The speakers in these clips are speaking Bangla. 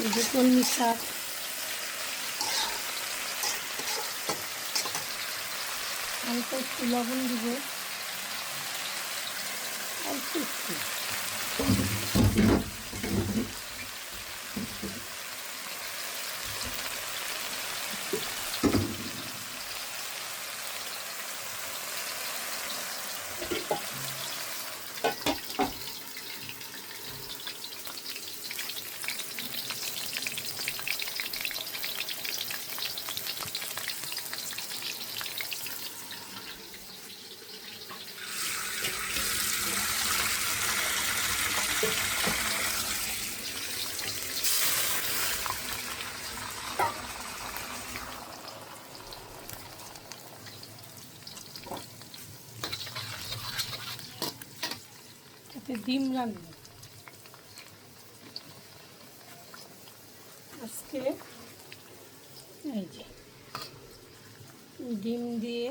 যে কলমি শাক। অল্প একটু লবণ দিব। অল্প একটু। তাতে ডিম রান্না। আজকে এই যে ডিম দিয়ে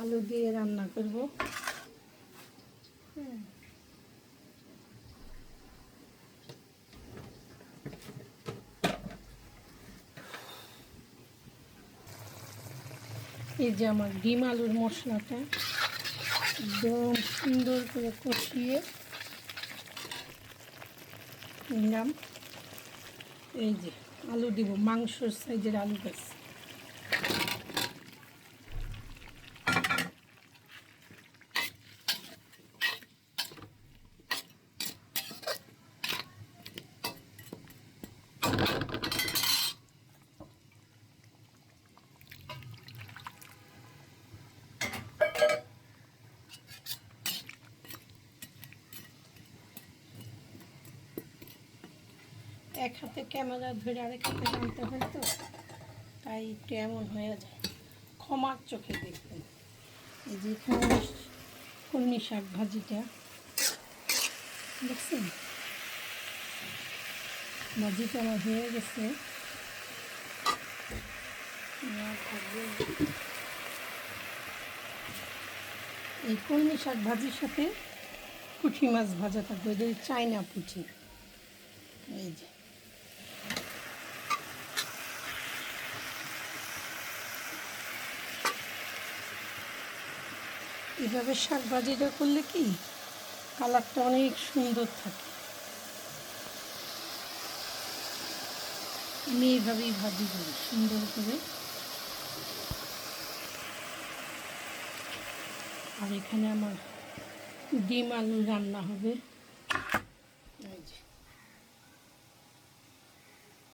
আলু দিয়ে রান্না করব। এই যে আমার ডিম আলুর মশলাটা। সুন্দর করে কষিয়ে নিলাম। এই যে আলু দিব মাংসর সাইজের আলু গাছ। এক হাতে ক্যামেরা ধরে আরেক হাতে টানতে হয় তো, তাই একটু এমন হয়ে যায়। ক্ষমার চোখে দেখবেন। এই যে এখানে কলমি শাক ভাজিটা, দেখছেন? ভাজিটা আমার হয়ে গেছে। এই কলমি শাক ভাজির সাথে পুঁটি মাছ ভাজা থাকবে চাইনা পুঁটি। এই যে। এভাবে শাক ভাজিটা করলে কি কালারটা অনেক সুন্দর থাকে? আমি এইভাবেই ভাজি করি, সুন্দর করে। আর এখানে আমার ডিম আলু রান্না হবে।